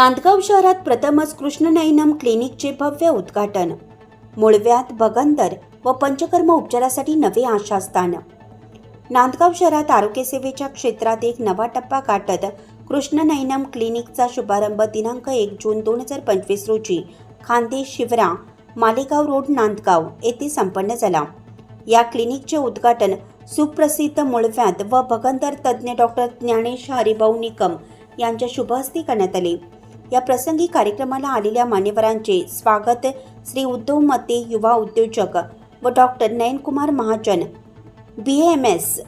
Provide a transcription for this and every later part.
नांदगाव शहरात प्रथमच कृष्णनयनम क्लिनिकचे भव्य उद्घाटन. मुळव्यात भगंदर व पंचकर्म उपचारासाठी नवे आशास्थान. नांदगाव शहरात आरोग्य सेवेच्या क्षेत्रात एक नवा टप्पा गाठत कृष्णनयनम क्लिनिकचा शुभारंभ दिनांक एक जून दोन हजार पंचवीस रोजी खांदे शिवरा मालेगाव रोड नांदगाव येथे संपन्न झाला. या क्लिनिकचे उद्घाटन सुप्रसिद्ध मुळव्यात व भगंदर तज्ज्ञ डॉक्टर ज्ञानेश हरिभाऊ निकम यांच्या शुभहस्ते करण्यात आले. या प्रसंगी कार्यक्रमाला आलेल्या मान्यवरांचे स्वागत श्री उद्धव मते युवा उद्योजक व doctor Nayankumar Mahajan. B M S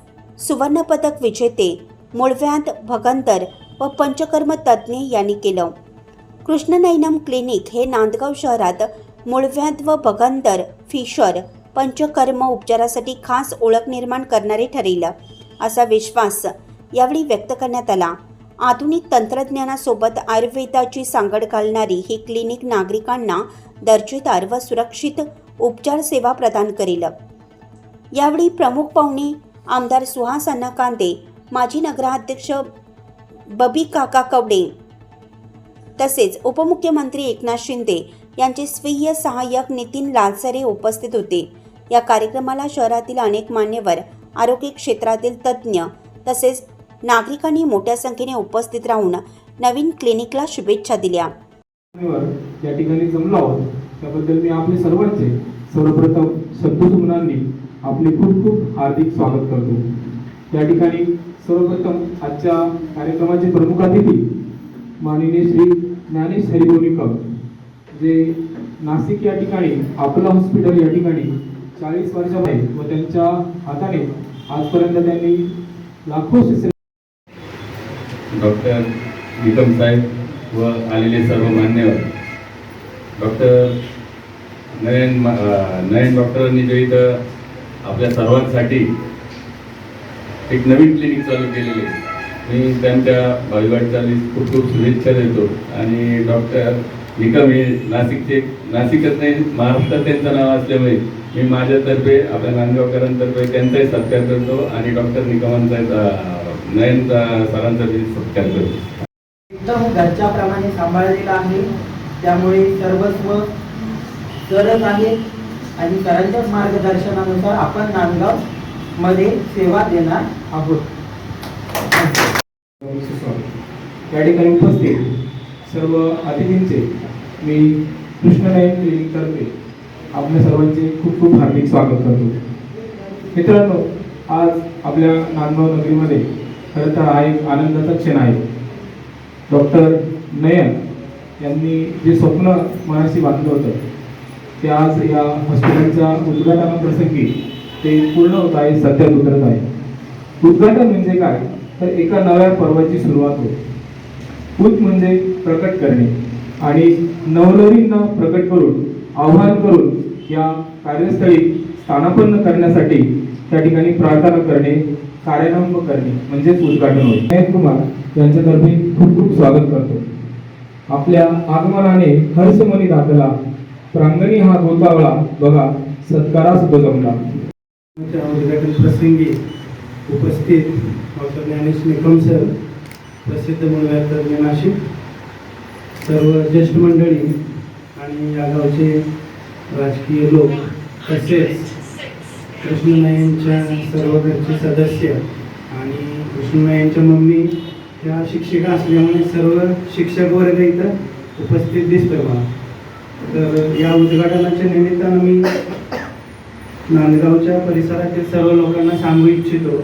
सुवर्णपदक विजेते मुळव्यांत भगंदर व पंचकर्म तज्ज्ञ यांनी केलं. कृष्णनयनम क्लिनिक हे नांदगाव शहरात मुळव्यांत व भगंदर फिशर पंचकर्म उपचारासाठी खास ओळख निर्माण करणारे ठरेल असा विश्वास यावेळी व्यक्त करण्यात आला. आधुनिक तंत्रज्ञानासोबत आयुर्वेदाची सांगड घालणारी ही क्लिनिक नागरिकांना दर्जेदार व सुरक्षित उपचार सेवा प्रदान करेल. यावेळी प्रमुख पाहुणे आमदार सुहास अण्णा कांदे माजी नगराध्यक्ष बबी काका कवडे तसेच उपमुख्यमंत्री एकनाथ शिंदे यांचे स्वीय सहाय्यक नितीन लालसरे उपस्थित होते. या कार्यक्रमाला शहरातील अनेक मान्यवर आरोग्य क्षेत्रातील तज्ज्ञ तसेच नागरिकांनी मोठ्या संख्येने उपस्थित राहून नवीन क्लिनिकला शुभेच्छा दिल्या. या ठिकाणी जमलो आहोत. त्याबद्दल मी आपले सर्वांचे सर्वप्रथम शब्दसुमनांनी आपले खूप खूप हार्दिक स्वागत करतो. या ठिकाणी सर्वप्रथम आजच्या कार्यक्रमाचे प्रमुख अतिथी माननीय श्री ज्ञानेश हरिभोनीकर जे नाशिक या ठिकाणी अकोला हॉस्पिटल या ठिकाणी चाळीस वर्षामध्ये व त्यांच्या हाताने आजपर्यंत त्यांनी लाखो शिष्य डॉक्टर निकम साहेब व आलेले सर्व मान्यवर. डॉक्टर नयन नयन डॉक्टरांनी जे इथं आपल्या सर्वांसाठी एक नवीन क्लिनिक चालू केलेली. आहे मी त्यांच्या भावीवाटचाली खूप खूप शुभेच्छा देतो. आणि डॉक्टर निकम हे नाशिकचे नाशिकच नाही महाराष्ट्रात त्यांचं नाव असल्यामुळे मी माझ्यातर्फे आपल्या नांदगावकरांतर्फे त्यांचाही सत्कार करतो आणि डॉक्टर निकमांचा नयन सरांचा सत्कार करतो. एकदम घरच्याप्रमाणे सांभाळलेला आहे. त्यामुळे सर्वस्व सरच आहे आणि सरांच्याच मार्गदर्शनानुसार आपण नांदगावमध्ये सेवा देणार आहोत. या ठिकाणी उपस्थित सर्व अतिथींचे मी कृष्णनयन क्लिनिकतर्फे आपल्या सर्वांचे खूप खूप हार्दिक स्वागत करतो. मित्रांनो आज आपल्या नांदगाव नगरीमध्ये खरं तर हा एक आनंदाचा क्षण आहे. डॉक्टर नयन यांनी जे स्वप्न मनाशी बांधलं होतं ते आज या हॉस्पिटलच्या उद्घाटनाप्रसंगी ते पूर्ण होत आहे सत्यात उतरत आहे. उद्घाटन म्हणजे काय? तर एका नव्या पर्वाची सुरुवात होते. पूत म्हणजे प्रकट करणे आणि नवनवीन प्रकट करून आव्हान करून या कार्यस्थळी स्थानापन्न करण्यासाठी त्या ठिकाणी प्रार्थना करणे कार्यारंभ करणे म्हणजेच उद्घाटन होय महेश कुमार यांच्यातर्फे खूप खूप स्वागत करतो. आपल्या आगमनाने हर्षमनी दाखला प्रांगणी हा गोतावळा बघा सत्कारास बजवला उद्घाटन प्रसंगी उपस्थित डॉक्टर ज्ञानेश निकम सर प्रसिद्ध मुळव्यातज्ञ नाशिक सर्व ज्येष्ठ मंडळी आणि या गावचे राजकीय लोक तसेच कृष्णमयांच्या सर्व घरचे सदस्य आणि कृष्णमयांच्या मम्मी ह्या शिक्षिका असल्यामुळे सर्व शिक्षक वर्ग इथं उपस्थित दिसतो मला. तर या उद्घाटनाच्या निमित्तानं मी नांदगावच्या परिसरातील सर्व लोकांना सांगू इच्छितो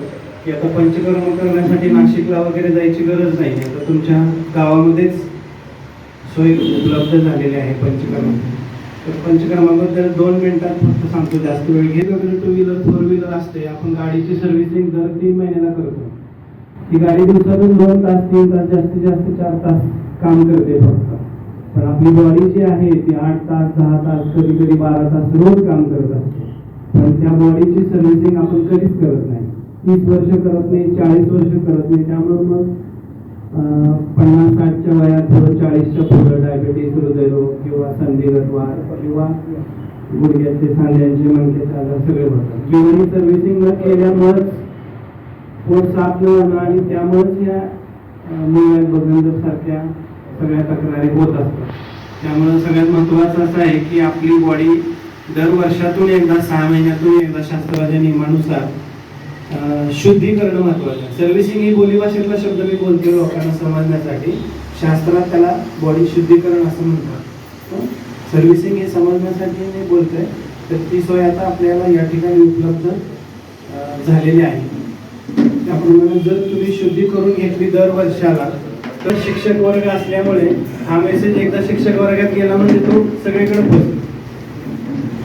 की आता पंचकर्म करण्यासाठी नाशिकला वगैरे जायची गरज नाही आता तुमच्या गावामध्येच सोय उपलब्ध झालेली आहे पंचकर्म. पंचक्रमाबद्दल दोन मिनिटात फक्त सांगतो जास्त वेळ घेत वगैरे टू व्हीलर फोर व्हीलर असते आपण गाडीची सर्व्हिसिंग दर तीन महिन्याला करतो. ती गाडी दिवसातून दोन तास तीन तास जास्तीत जास्त चार तास काम करते फक्त. पण आपली बॉडी जी आहे ती आठ तास दहा तास कधी कधी बारा तास रोज काम करत असते. पण त्या बॉडीची सर्व्हिसिंग आपण कधीच करत नाही. तीस वर्ष करत नाही चाळीस वर्ष करत नाही. त्यामुळे मग पन्नास साठच्या वयात चाळीसच्या पुढं डायबिटीस हृदयरोग किंवा संधिगतवाद किंवा गुडघ्याचे सांध्यांचे मणक्याचे आजार सगळे होतात. जीवनी सर्व्हिसिंग न केल्यामुळेच पोट साफ न होणं आणि त्यामुळेच या मुळे बगंदर सारख्या सगळ्या तक्रारी होत असतात. त्यामुळे सगळ्यात महत्त्वाचं असं आहे की आपली बॉडी दर वर्षातून एकदा सहा महिन्यातून एकदा शास्त्राच्या नियमानुसार शुद्धीकरणं महत्वाचं आहे. सर्व्हिसिंग ही बोलीभाषेतला शब्द मी बोलते लोकांना समजण्यासाठी. शास्त्रात त्याला बॉडी शुद्धीकरण असं म्हणतात. सर्व्हिसिंग हे समजण्यासाठी मी बोलतोय. तर ती सोय आता आपल्याला या ठिकाणी उपलब्ध झालेली आहे. त्याप्रमाणे जर तुम्ही शुद्धी करून घेतली दर वर्षाला तर शिक्षक वर्ग असल्यामुळे हा मेसेज एकदा शिक्षक वर्गात गेला म्हणजे तो सगळीकडे पोहोचतो.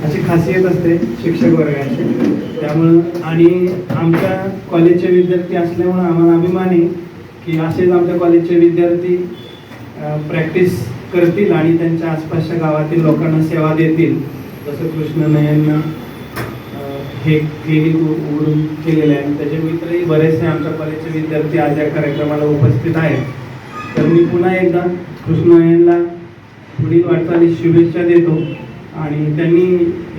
अशी खासियत असते शिक्षक वर्गाची. त्यामुळं आणि आमच्या कॉलेजचे विद्यार्थी असल्यामुळं आम्हाला अभिमान आहे की असेच आमच्या कॉलेजचे विद्यार्थी प्रॅक्टिस करतील आणि त्यांच्या आसपासच्या गावातील लोकांना सेवा देतील. जसं कृष्ण नयननं हे क्लिनिक उघडून केलेलं आहे. त्याचे मित्रही बरेचसे आमच्या कॉलेजचे विद्यार्थी आज या कार्यक्रमाला उपस्थित आहेत. तर मी पुन्हा एकदा कृष्ण नयनला पुढील वाटचालीस शुभेच्छा देतो. आणि त्यांनी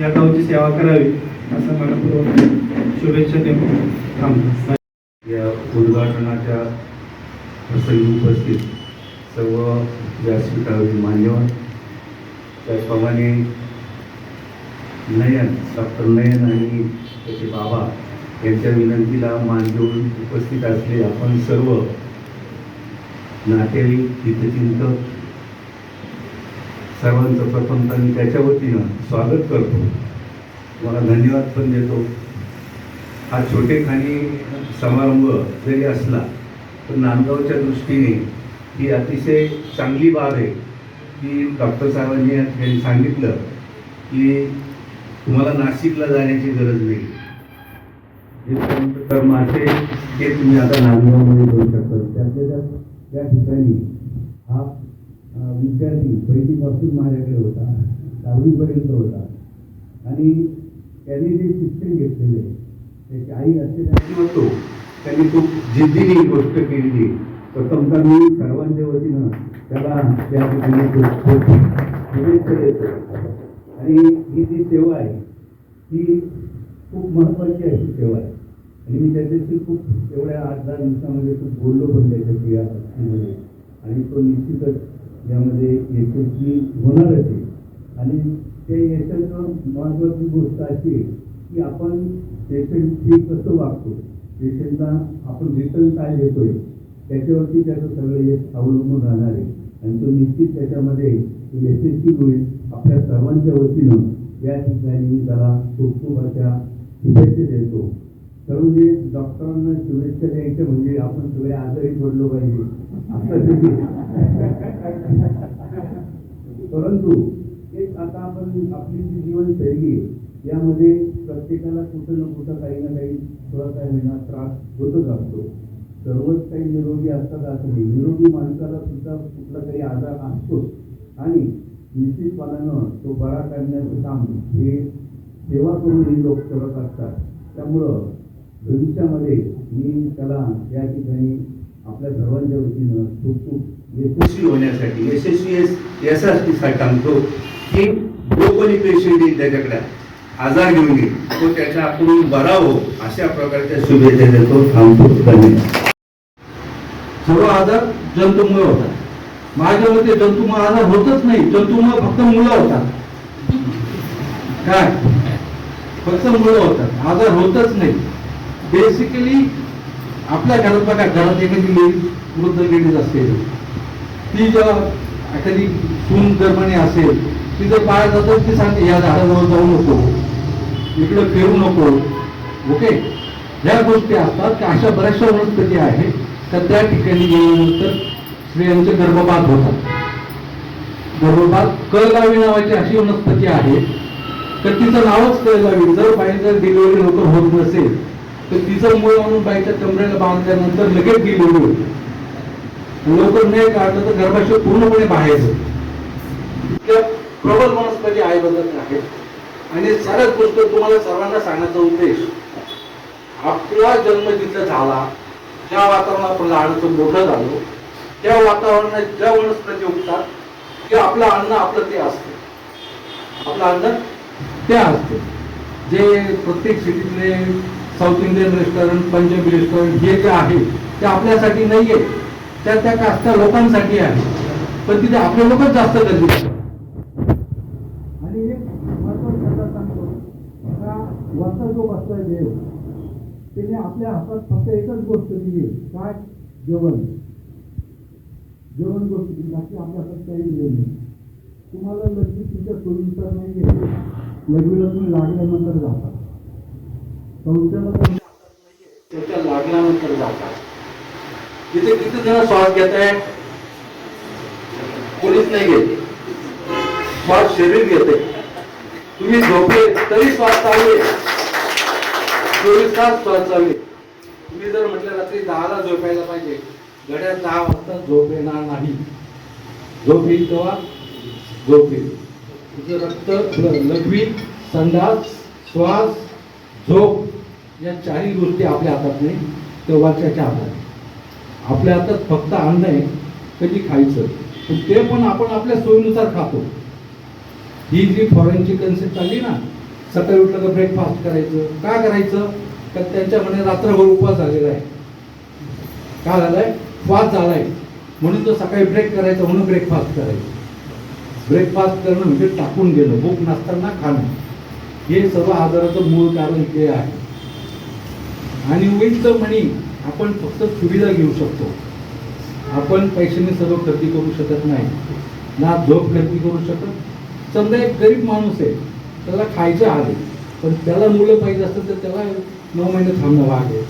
या गावची सेवा करावी असं मनपूर्वक शुभेच्छा देतो थांबतो या उद्घाटनाच्या प्रसंगी उपस्थित सर्व व्यासपीठावरील मान्यवर त्याचप्रमाणे नयन डॉक्टर नयन आणि त्याचे बाबा यांच्या विनंतीला मान देऊन उपस्थित असले आपण सर्व नातेवाईक हितचिंतक सर्वांचं प्रथमतः मी त्याच्या वतीनं स्वागत करतो. मला धन्यवाद पण देतो. हा छोटेखानी समारंभ जरी असला तर नांदगावच्या दृष्टीने ही अतिशय चांगली बाब आहे. की डॉक्टर साहेबांनी यांनी सांगितलं की तुम्हाला नाशिकला जाण्याची गरज नाही. तर कर्म असेल ते तुम्ही आता नांदगावमध्ये करू शकता त्यातल्या त्या ठिकाणी हा विद्यार्थी पहिलीपासून माझ्याकडे होता दहावीपर्यंत होता. आणि त्यांनी जे शिक्षण घेतलेले आहे त्याची आई असते होतो. त्यांनी खूप जिद्दीने गोष्ट केलेली प्रथमतः मी सर्वांच्या वतीनं त्याला त्या ठिकाणी शुभेच्छा देतो. आणि ही जी सेवा आहे ही खूप महत्त्वाची अशी सेवा आहे. आणि मी त्याच्याशी खूप एवढ्या आठ दहा दिवसामध्ये खूप बोललो पण त्याच्याशी या बाबतीमध्ये आणि तो निश्चितच यामध्ये यशस्वी होणारच आहे आणि ते यशाचं महत्त्वाची गोष्ट अशी आहे की आपण पेशंटशी कसं वागतो? पेशंटला आपण रिटर्न काय देतोय? त्याच्यावरती त्याचं सगळं यश अवलंबून राहणार आहे. आणि तो निश्चित त्याच्यामध्ये यशस्वी होईल आपल्या सर्वांच्या वतीनं. या ठिकाणी मी त्याला खूप खूप अशा शुभेच्छा देतो. तर म्हणजे डॉक्टरांना शुभेच्छा द्यायच्या म्हणजे आपण सगळे आजारी पडलो पाहिजे. असं परंतु एक आता आपण आपली जी जीवनशैली यामध्ये प्रत्येकाला कुठं ना कुठं काही ना काही थोडा काही होईना त्रास होतच असतो. सर्वच काही निरोगी असतात असं नाही. निरोगी माणसाला सुद्धा कुठला तरी आजार असतोच. आणि निश्चितपणानं तो बरा करण्याचं काम हे सेवा करून हे लोक करत असतात. त्यामुळं भविष्यामध्ये मी त्याला या ठिकाणी आपल्या सर्वांच्या वतीनं खूप खूप यशस्वी होण्यासाठी यशस्वी यासाठी सांगतो की जो कोणी पेशंट येईल त्याच्याकडे आजार घेऊन येईल तो त्याच्याकडून बरा हो अशा प्रकारच्या शुभेच्छा देतो. थांबतो. धन्यवाद. सर्व आजार जंतुमुळे होतात. माझ्या मते जंतुमुळे आजार होतच नाही. जंतुमुळे फक्त मुलं होतात. काय? फक्त मुलं होतात. आजार होतच नाही. बेसिकली आपल्या घरात बघा घरात एखादी लेडीज वृद्ध लेडीज असते. ती जर एखादी सून गर्भणी असेल ती जर बाहेर जातात ती सांगते या झाडाजवळ जाऊ नको. इकडं फिरू नको. ओके? ह्या गोष्टी असतात की अशा बऱ्याचशा वनस्पती आहेत तर त्या ठिकाणी गेल्यानंतर स्त्रियांचे गर्भपात होतात. गर्भपात कळगावी नावाची अशी वनस्पती आहे तर तिचं नावच कळगावी. जर बाईचं डिलिव्हरी लवकर होत नसेल तर तिचं मूळ आणून बाईच्या कमरेला बांधल्यानंतर लगेच डिलिव्हरी होते. लोक नाही काढलं तर गर्भाशय पूर्णपणे बाहेर इतक्या प्रबल वनस्पती आई बदलत आहेत आणि साऱ्याच गोष्ट तुम्हाला सर्वांना सांगण्याचा उद्देश आपला जन्म जिथं झाला ज्या वातावरणात आपण लहानचं मोठं झालो त्या वातावरणात ज्या वनस्पती उगतात ते आपलं अन्न आपलं ते असतं. आपलं अन्न ते असते. जे प्रत्येक सिटीतले south Indian restaurant Punjabi restaurant हे जे आहे ते आपल्यासाठी नाही आहे त्या त्या कास्ता लोकांसाठी आहे. पण तिथे आपले लोकच जास्त करतात. आणि एक महत्वाचं शब्दात सांगतो. का वरचा जो बसतोय देव त्याने आपल्या हातात फक्त एकच गोष्ट दिली. काय? जेवण. जेवण गोष्ट दिली. बाकी आपल्या हातात काही दिले नाही. तुम्हाला लग्न तुमच्या सोयीनुसार नाही आहे लग्नाला तुम्ही लागल्यानंतर जाता. संस्थेला त्याच्या लागल्यानंतर जाता. तिथे किती जण श्वास घेत आहे कोणीच नाही घेत. श्वास शरीर घेते तुम्ही झोपले तरी श्वास चालले चोवीस तास श्वास चालले तुम्ही जर म्हटलं रात्री दहाला झोपायला पाहिजे गड्यात दहा वाजता झोप येणार नाही. झोप येईल तेव्हा? झोप येईल. तुझं रक्त लघवी संडास श्वास झोप या चारही गोष्टी आपल्या हातात नाही तेव्हाच्या हातात. आपल्या हातात फक्त अन्न आहे कधी खायचं? पण ते पण आपण आपल्या सोयीनुसार खातो. ही जी फॉरेनची कन्सेप्ट आली ना सकाळी उठलं का ब्रेकफास्ट करायचं? का करायचं? तर त्यांच्यामध्ये रात्रभर उपवास झालेला आहे. का झालाय? श्वास झालाय. म्हणून तो सकाळी ब्रेक करायचा म्हणून ब्रेकफास्ट करायचं. ब्रेकफास्ट करणं म्हणजे टाकून गेलं भूक नसताना खाणं. हे सर्व आजाराचं मूळ कारण हे आहे. आणि विथ मनी आपण फक्त सुविधा घेऊ शकतो. आपण पैशाने सर्व खरेदी करू शकत नाही. ना झोप खरेदी करू शकत. समजा एक गरीब माणूस आहे त्याला खायचं आहे पण त्याला मुलं पाहिजे असतात तर त्याला नऊ महिने थांबणं भाग आहे.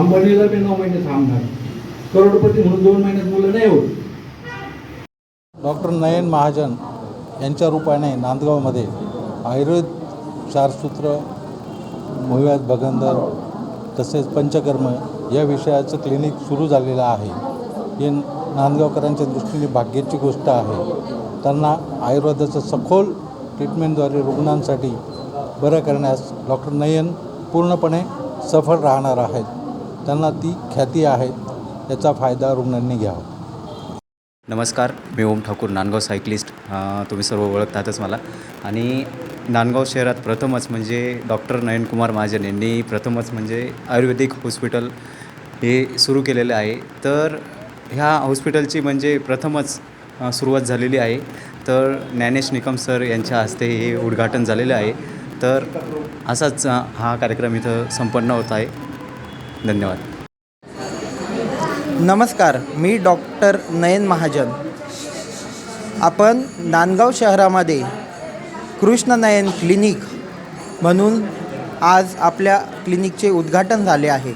अंबानीला बी नऊ महिने थांबणार. करोडपती म्हणून दोन महिन्यात मुलं नाही होत. डॉक्टर नयन महाजन यांच्या रूपाने नांदगावमध्ये आयुर्वेद चारसूत्र मुळव्याध भगंदर तसेच पंचकर्म या विषयाचं क्लिनिक सुरू झालेलं आहे. हे नांदगावकरांच्या दृष्टीने भाग्याची गोष्ट आहे. त्यांना आयुर्वेदाचं सखोल ट्रीटमेंटद्वारे रुग्णांसाठी बरं करण्यास डॉक्टर नयन पूर्णपणे सफल राहणार आहेत. त्यांना ती ख्याती आहे. याचा फायदा रुग्णांनी घ्यावा. नमस्कार. मी ओम ठाकूर नांदगाव सायकलिस्ट. तुम्ही सर्व ओळखतातच मला. आणि नांदगाव शहरात प्रथमच म्हणजे डॉक्टर नयनकुमार महाजन यांनी प्रथमच म्हणजे आयुर्वेदिक हॉस्पिटल हे सुरू केलेलं आहे. तर ह्या हॉस्पिटलची म्हणजे प्रथमच सुरुवात झालेली आहे. तर ज्ञानेश निकम सर यांच्या हस्ते हे उद्घाटन झालेलं आहे. तर असाच हा कार्यक्रम इथं संपन्न होत आहे. धन्यवाद. नमस्कार मी डॉक्टर नयन महाजन. आपण नांदगाव शहरामध्ये कृष्ण नयन क्लिनिक म्हणून आज आपल्या क्लिनिकचे उद्घाटन झाले आहे.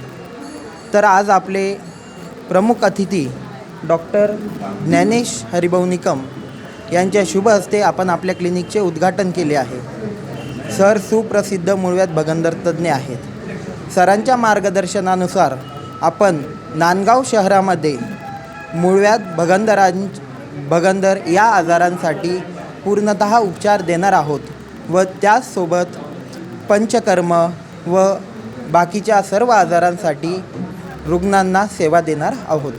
तर आज आपले प्रमुख अतिथी डॉक्टर ज्ञानेश हरिभाऊ निकम यांच्या शुभ हस्ते आपण आपल्या क्लिनिकचे उद्घाटन केले आहे. सर सुप्रसिद्ध मूळव्यात भगंदर तज्ज्ञ आहेत. सरांच्या मार्गदर्शनानुसार आपण नांदगाव शहरामध्ये मूळव्यात भगंदरां भगंदर या आजारांसाठी पूर्णत उपचार देणार आहोत व त्याचसोबत पंचकर्म व बाकीच्या सर्व आजारांसाठी रुग्णांना सेवा देणार आहोत.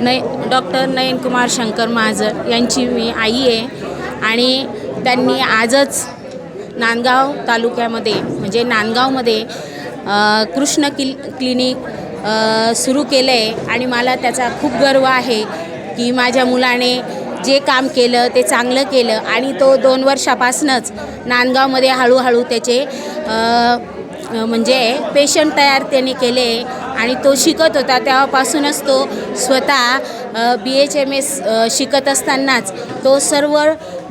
नय डॉक्टर नयनकुमार शंकर महाजन यांची मी आई आहे आणि त्यांनी आजच नांदगाव तालुक्यामध्ये म्हणजे नांदगावमध्ये कृष्ण किल क्लिनिक सुरू केलं आहे आणि मला त्याचा खूप गर्व आहे की माझ्या मुलाने जे काम केलं ते चांगलं केलं आणि तो दोन वर्षापासूनच नांदगावमध्ये हळूहळू त्याचे म्हणजे पेशंट तयार त्याने केले आणि तो शिकत होता. तेव्हापासूनच तो स्वतः बी एच एम एस शिकत असतानाच तो सर्व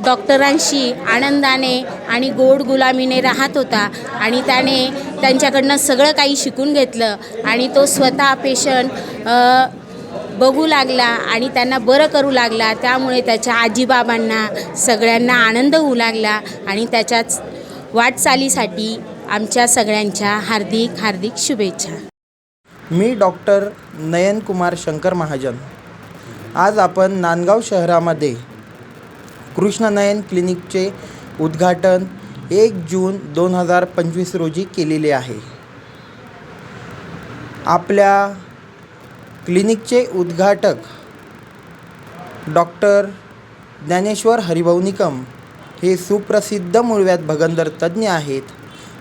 डॉक्टरांशी आनंदाने आणि गोड गुलामीने राहत होता आणि त्याने त्यांच्याकडनं सगळं काही शिकून घेतलं आणि तो स्वतः पेशंट बघू लागला आणि त्यांना बरं करू लागला त्यामुळे त्याच्या आजीबाबांना सगळ्यांना आनंद होऊ लागला आणि त्याच्याच वाटचालीसाठी आमच्या सगळ्यांच्या हार्दिक हार्दिक शुभेच्छा. मी डॉक्टर नयनकुमार शंकर महाजन. आज आपण नांदगाव शहरामध्ये कृष्णनयन क्लिनिकचे उद्घाटन एक जून दोन हजार पंचवीस रोजी केलेले आहे. आपल्या क्लिनिकचे उद्घाटक डॉक्टर ज्ञानेश्वर हरिभाऊ निकम हे सुप्रसिद्ध मूळव्याध भगंदर तज्ज्ञ आहेत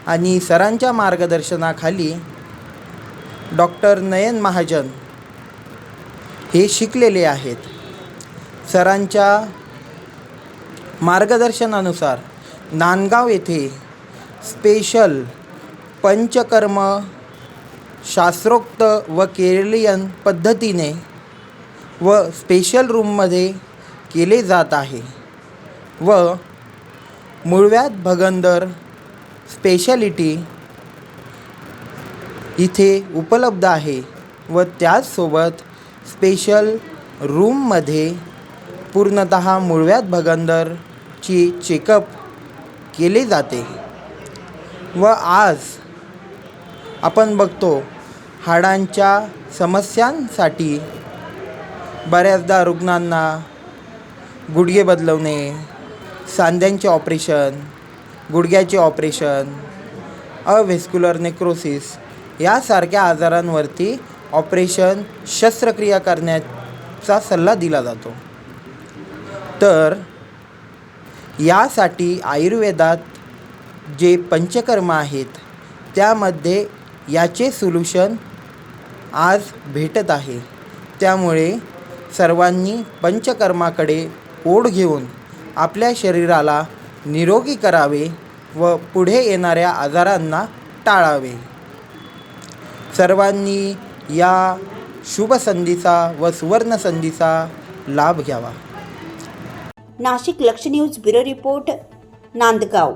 आणि सरांच्या मार्गदर्शनाखाली डॉक्टर नयन महाजन हे शिकलेले आहेत. सरांच्या मार्गदर्शनानुसार नांदगाव येथे स्पेशल पंचकर्म शास्त्रोक्त व केरलियन पद्धतीने व स्पेशल रूममध्ये केले जात आहे. व मुळव्यात भगंदर स्पेशालिटी इथे उपलब्ध आहे व त्याचसोबत स्पेशल रूममध्ये पूर्णत मुळव्यात भगंदरची चेकअप केले जाते. व आज आपण बघतो हाडांच्या समस्यांसाठी बऱ्याचदा रुग्णांना गुडघे बदलवणे सांध्यांचे ऑपरेशन गुडघ्याचे ऑपरेशन अव्हेस्क्युलर नेक्रोसिस यासारख्या आजारांवरती ऑपरेशन शस्त्रक्रिया करण्याचा सल्ला दिला जातो. तर यासाठी आयुर्वेदात जे पंचकर्म आहेत त्यामध्ये याचे सोल्युशन आज भेटत आहे. त्यामुळे सर्वांनी पंचकर्माकडे ओढ घेऊन आपल्या शरीराला निरोगी करावे व पुढे येणाऱ्या आजारांना टाळावे. सर्वांनी या शुभ संधीचा व सुवर्ण संधीचा लाभ घ्यावा. नाशिक लक्ष न्यूज ब्युरो रिपोर्ट नांदगाव.